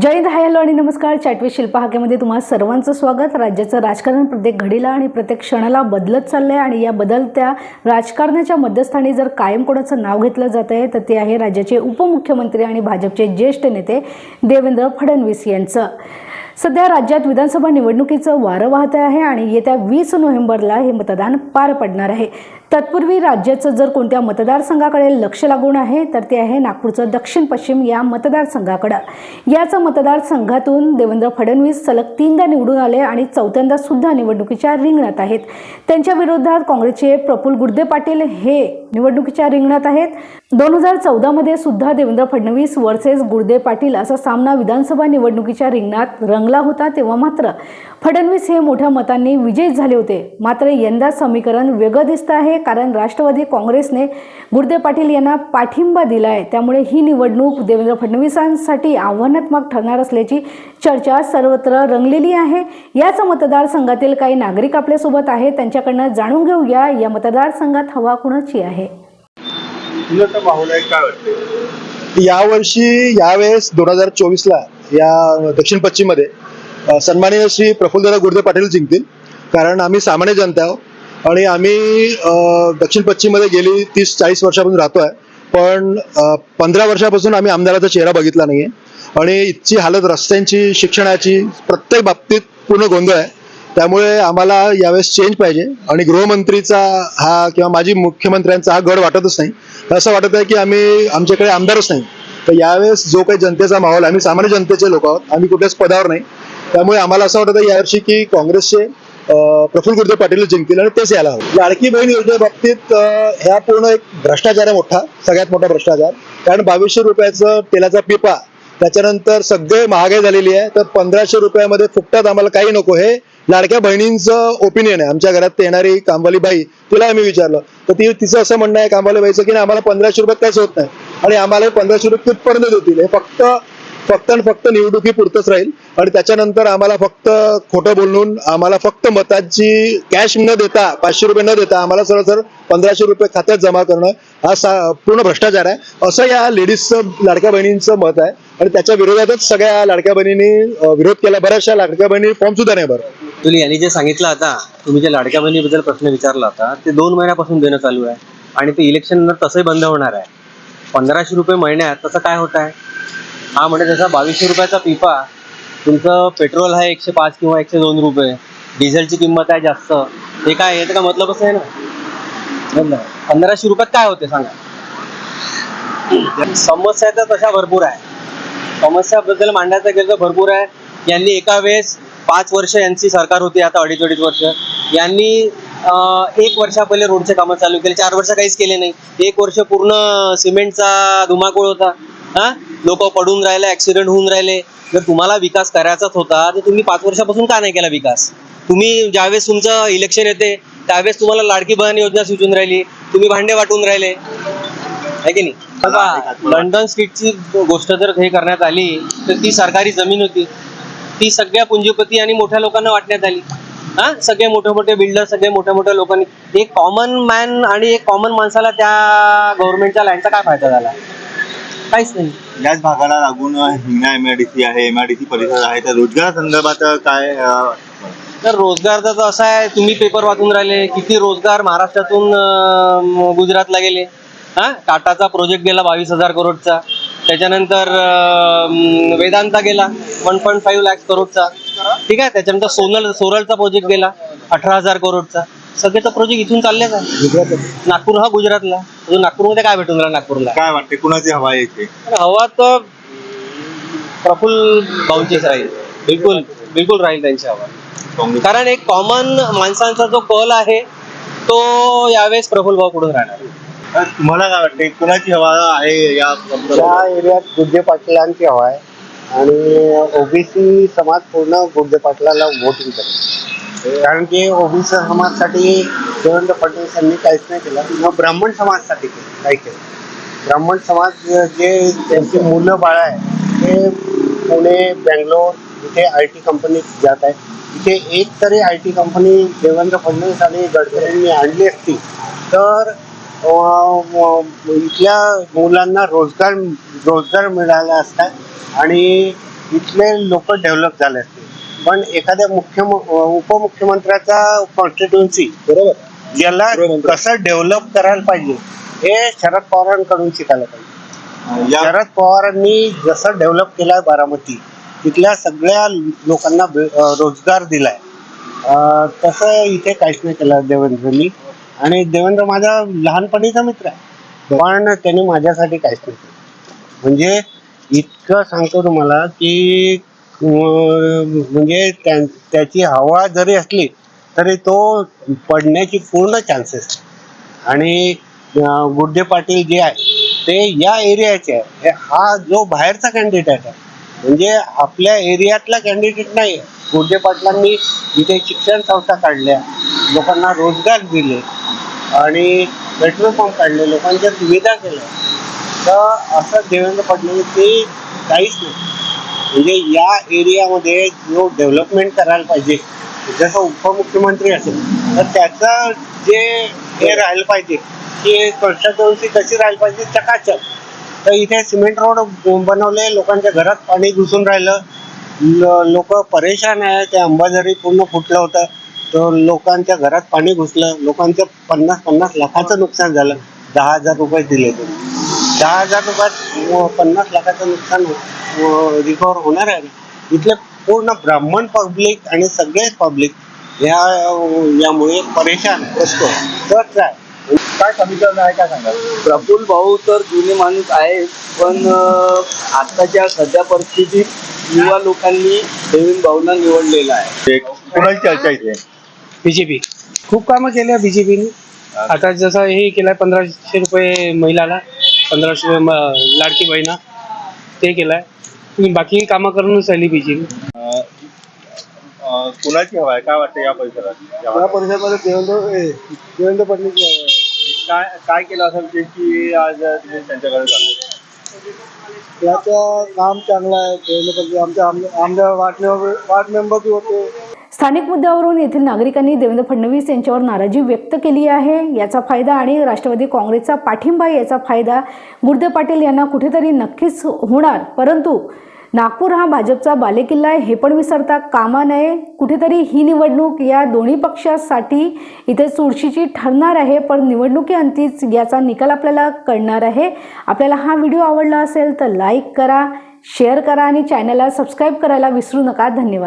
जय Hind, hi hello आणि नमस्कार. चॅटवी शिल्पा हाकेमध्ये तुम्हा सर्वांचं स्वागत. राज्याचं राजकारण प्रत्येक घडीला आणि प्रत्येक क्षणाला बदलत चाललं आहे आणि या बदलत्या राजकारणाच्या मध्यस्थानी जर कायम कोणाचं नाव घेतलं जात आहे तर ते आहे राज्याचे उपमुख्यमंत्री आणि भाजपचे ज्येष्ठ नेते देवेंद्र फडणवीस यांचं. सध्या राज्यात विधानसभा निवडणुकीचं वारं वाहत आहे आणि येत्या वीस नोव्हेंबरला हे मतदान पार पडणार आहे. तत्पूर्वी राज्याचं जर कोणत्या मतदारसंघाकडे लक्ष लागून आहे तर ते आहे नागपूरचं दक्षिण पश्चिम या मतदारसंघाकडं. याच मतदारसंघातून देवेंद्र फडणवीस सलग तीनदा निवडून आले आणि चौथ्यांदा सुद्धा निवडणुकीच्या रिंगणात आहेत. त्यांच्या विरोधात काँग्रेसचे प्रफुल गुर्दे पाटील हे निवडणुकीच्या रिंगणात आहेत. दोन हजार चौदामध्ये सुद्धा देवेंद्र फडणवीस वर्सेस गुर्दे पाटील असा सामना विधानसभा निवडणुकीच्या रिंगणात रंगला होता तेव्हा मात्र फडणवीस हे मोठ्या मतांनी विजयी झाले होते. मात्र यंदा समीकरण वेगळं दिसतं आहे. कारण राष्ट्रवादी काँग्रेसने गुर्दे पाटील यांना पाठिंबा दिला आहे त्यामुळे ही निवडणूक देवेंद्र फडणवीसांसाठी आव्हानात्मक ठरणार असल्याची चर्चा सर्वत्र रंगलेली आहे. याच मतदारसंघातील काही नागरिक आपल्यासोबत आहेत. त्यांच्याकडनं जाणून घेऊया या मतदारसंघात हवा कुणाची आहे. आहे यावर्षी यावेळेस दोन हजार चोवीसला या दक्षिण पश्चिममध्ये अ, सन्माननीय श्री प्रफुल्लदादा गुर्दे पाटील जिंकतील. कारण आम्ही सामान्य जनता आहोत. आणि आम्ही दक्षिण पश्चिममध्ये गेली तीस चाळीस वर्षापासून राहतो आहे पण पंधरा वर्षापासून आम्ही आमदाराचा चेहरा बघितला नाही आहे आणि इथची हालत रस्त्यांची शिक्षणाची प्रत्येक बाबतीत पूर्ण गोंधळ आहे. त्यामुळे आम्हाला यावेळेस चेंज पाहिजे. आणि गृहमंत्रीचा हा किंवा माजी मुख्यमंत्र्यांचा हा गड वाटतच नाही. असं वाटत आहे की आम्ही आमच्याकडे आमदारच नाही. तर यावेळेस जो काही जनतेचा माहोल आहे, आम्ही सामान्य जनतेचे लोक आहोत. आम्ही कुठल्याच पदावर नाही. त्यामुळे आम्हाला असं वाटत आहे यावर्षी की काँग्रेसचे प्रफुल्ल गुर्दे पाटील जिंकतील आणि तेच यायला हवं. लाडकी बहीण योजनेबाबतीत ह्या पूर्ण एक भ्रष्टाचार आहे मोठा सगळ्यात मोठा भ्रष्टाचार. कारण बावीसशे रुपयाचं तेलाचा पिपा त्याच्यानंतर सगळे महागाई झालेली आहे तर पंधराशे रुपयामध्ये फुकटात आम्हाला काही नको. हे लाडक्या बहिणींचं ओपिनियन आहे. आमच्या घरात ते येणारी कामवाली बाई तिला आम्ही विचारलं. तर ती तिचं असं म्हणणं आहे कामवाली बाईचं की आम्हाला पंधराशे रुपयात काहीच होत नाही. आणि आम्हाला पंधराशे रुपये तिथपर्यंत देतील हे फक्त फक्त आणि फक्त निवडणुकी पुरतच राहील. आणि त्याच्यानंतर आम्हाला फक्त खोटं बोलून आम्हाला फक्त मताची कॅश न देता पाचशे रुपये न देता आम्हाला सरळ सर पंधराशे रुपये खात्यात जमा करणं हा पूर्ण भ्रष्टाचार आहे. असं या लेडीजचं लाडक्या बहिणींचं मत आहे. आणि त्याच्या विरोधातच सगळ्या लाडक्या बहिणींनी विरोध केला. बऱ्याचशा लाडक्या बहिणी फॉर्म सुद्धा नाही बरं तुम्ही यांनी जे सांगितलं आता तुम्ही जे लाडक्या बहिणीबद्दल प्रश्न विचारला होता ते दोन महिन्यापासून देणं चालू आहे. आणि ते इलेक्शन तसंही बंद होणार आहे. पंधराशे रुपये महिन्यात तसं काय होत आहे? हा म्हणजे जसा बावीसशे रुपयाचा पिपा तुमचं पेट्रोल आहे एकशे पाच किंवा एकशे दोन रुपये डिझेलची किंमत आहे जास्त हे काय आहे का मतलबच आहे ना? पंधराशे रुपयात काय होते सांगा? समस्या तर तशा भरपूर आहे. समस्याबद्दल मांडायचं गेलं तर भरपूर आहे. यांनी एका वेळेस पाच वर्ष यांची सरकार होती आता अडीच अडीच वर्ष. यांनी एक वर्षा पहिले रोडचे कामं चालू केले चार वर्ष काहीच केले नाही. एक वर्ष पूर्ण सिमेंटचा धुमाकूळ होता. हा? लोक पडून राहिले ऍक्सिडेंट होऊन राहिले. जर तुम्हाला विकास करायचाच होता तर तुम्ही पाच वर्षापासून का नाही केला विकास? तुम्ही ज्यावेळेस तुमचं इलेक्शन येते त्यावेळेस तुम्हाला लाडकी बहन योजना सुचून राहिली तुम्ही भांडे वाटून राहिले. आहे की नाही? बघा लंडन स्ट्रीटची गोष्ट जर हे करण्यात आली तर ती सरकारी जमीन होती. ती सगळ्या पुंजीपती आणि मोठ्या लोकांना वाटण्यात आली. हा? सगळे मोठे मोठे बिल्डर सगळे मोठ्या मोठ्या लोकांनी. एक कॉमन मॅन आणि एक कॉमन माणसाला त्या गव्हर्नमेंटच्या लँडचा काय फायदा झाला? काहीच नाही. याच भागाला लागून हिंगणा एमआयडीसी आहे एमआयडीसी परिसर आहे. तर रोजगार संदर्भात काय अं, तर रोजगारचा तर असा आहे तुम्ही पेपर वाचून राहिले. किती रोजगार महाराष्ट्रातून अं, गुजरातला गेले? हा? टाटाचा प्रोजेक्ट गेला बावीस हजार करोडचा. त्याच्यानंतर अं, वेदांता गेला वन पॉईंट फाईव्ह लॅक्स करोडचा. ठीक आहे? त्याच्यानंतर सोनल सोरलचा प्रोजेक्ट गेला अठरा हजार करोडचा. सगळे तर प्रोजेक्ट इथून चाललेच आहे. नागपूर हा गुजरातला. अजून नागपूरमध्ये काय भेटून राहिला नागपूरला? काय वाटते कुणाची हवा आहे इथे? हवा तर प्रफुल्ल भाऊचीच राहील. बिलकुल बिलकुल राहील त्यांची हवा. काँग्रेस. कारण एक कॉमन माणसांचा जो कल आहे तो यावेळेस प्रफुल्ल भाऊ पुढून राहणार. तर तुम्हाला काय वाटते कुणाची हवा आहे या या एरियात गुड्डे पाटलांची हवा आहे. आणि ओबीसी समाज पूर्ण गुड्डे पाटलाला वोटिंग करेल कारण की ओबीसी समाजसाठी देवेंद्र फडणवीस यांनी काहीच नाही केलं. मग ब्राह्मण समाजसाठी केलं काही केलं. ब्राह्मण समाज जे त्यांची मुलं बाळ आहे ते पुणे बँगलोर इथे आय टी कंपनीत जात आहे इथे एक तरी I T company Devendra Fadnavis आणि गडकरींनी आणली असती तर इथल्या मुलांना रोजगार रोजगार मिळाला असता आणि इथले लोक डेव्हलप झाले असते. पण एखाद्या मुख्य उपमुख्यमंत्र्याचा कॉन्स्टिट्युन्सी बरोबर? याला. कसं डेव्हलप करायला पाहिजे हे शरद पवारांकडून शिकायला पाहिजे. शरद पवारांनी जसं डेव्हलप केलाय बारामती तिथल्या सगळ्या लोकांना रोजगार दिलाय. तसं इथे काहीच नाही केलं देवेंद्रनी. आणि देवेंद्र माझा लहानपणीचा मित्र आहे. पण त्यांनी माझ्यासाठी काहीच नाही केलं. म्हणजे इतकं सांगतो तुम्हाला की म्हणजे त्या- त्याची हवा जरी असली तरी तो पडण्याची पूर्ण चान्सेस आणि गुड्डे पाटील जे आहे ते या एरियाचे आहे. हा जो बाहेरचा कॅन्डिडेट आहे म्हणजे आपल्या एरियातला कॅन्डिडेट नाही आहे. गुड्डे पाटलांनी इथे शिक्षण संस्था काढल्या लोकांना रोजगार दिले आणि पेट्रोल पंप काढले लोकांच्या सुविधा केल्या. तर असं देवेंद्र फडणवीस ते काहीच नाही. म्हणजे या एरियामध्ये जो डेव्हलपमेंट करायला पाहिजे जसं उपमुख्यमंत्री असेल तर त्याचं जे हे राहिलं पाहिजे की कन्स्ट्रक्शनची कशी राहिली पाहिजे चकाचक. तर इथे सिमेंट रोड बनवले लोकांच्या घरात पाणी घुसून राहिलं. लोक परेशान आहे ते अंबाझरी पूर्ण फुटलं होतं. तर लोकांच्या घरात पाणी घुसलं लोकांचं पन्नास पन्नास लाखाचं नुकसान झालं. दहा हजार रुपये दिले ते दहा हजार रुपयात पन्नास लाखाचं नुकसान होतं. रिकवर होणार आहे. इथले पूर्ण ब्राह्मण पब्लिक आणि सगळेच पब्लिक ह्या यामुळे परेशान असतो तोच आहे काय समीकरण आहे काय सांगा प्रफुल्ल भाऊ तर जुने माणूस आहे पण आताच्या सध्या परिस्थितीत युवा लोकांनी देवेंद्र भाऊंना निवडलेला आहे कोणाची चर्चा इथे? बीजेपी खूप कामं केल्या बीजेपीने आता जसं हे केलंय पंधराशे रुपये महिलाला पंधराशे लाडकी बहिणा. ते केलंय. आणि बाकी कामं बीजेपी अं, अं, कुणाची हवा आहे? काय वाटतं या परिसरात? या परिसरामध्ये देवेंद्र देवेंद्र फडणवीस काय काय केलं असेल ते की आज तुम्ही त्यांच्याकडे चालले त्याचं काम चांगलं आहे. देवेंद्र फडणवीस आमच्या आमच्या आमच्या वार्ड मेंबर वार्ड मेंबर बी होते. स्थानिक मुद्द्यावरून येथील नागरिकांनी देवेंद्र फडणवीस यांच्यावर नाराजी व्यक्त केली आहे. याचा फायदा आणि राष्ट्रवादी काँग्रेसचा पाठिंबा याचा फायदा गुर्दे पाटील यांना कुठेतरी नक्कीच होणार. परंतु नागपूर हा भाजपचा बालेकिल्ला आहे हे पण विसरता कामा नये. कुठेतरी ही निवडणूक या दोन्ही पक्षासाठी इथे चुरशीची ठरणार आहे पण निवडणुकीअंतीच याचा निकाल आपल्याला कळणार आहे. आपल्याला हा व्हिडिओ आवडला असेल तर लाईक करा शेअर करा आणि चॅनलला सबस्क्राईब करायला विसरू नका. धन्यवाद.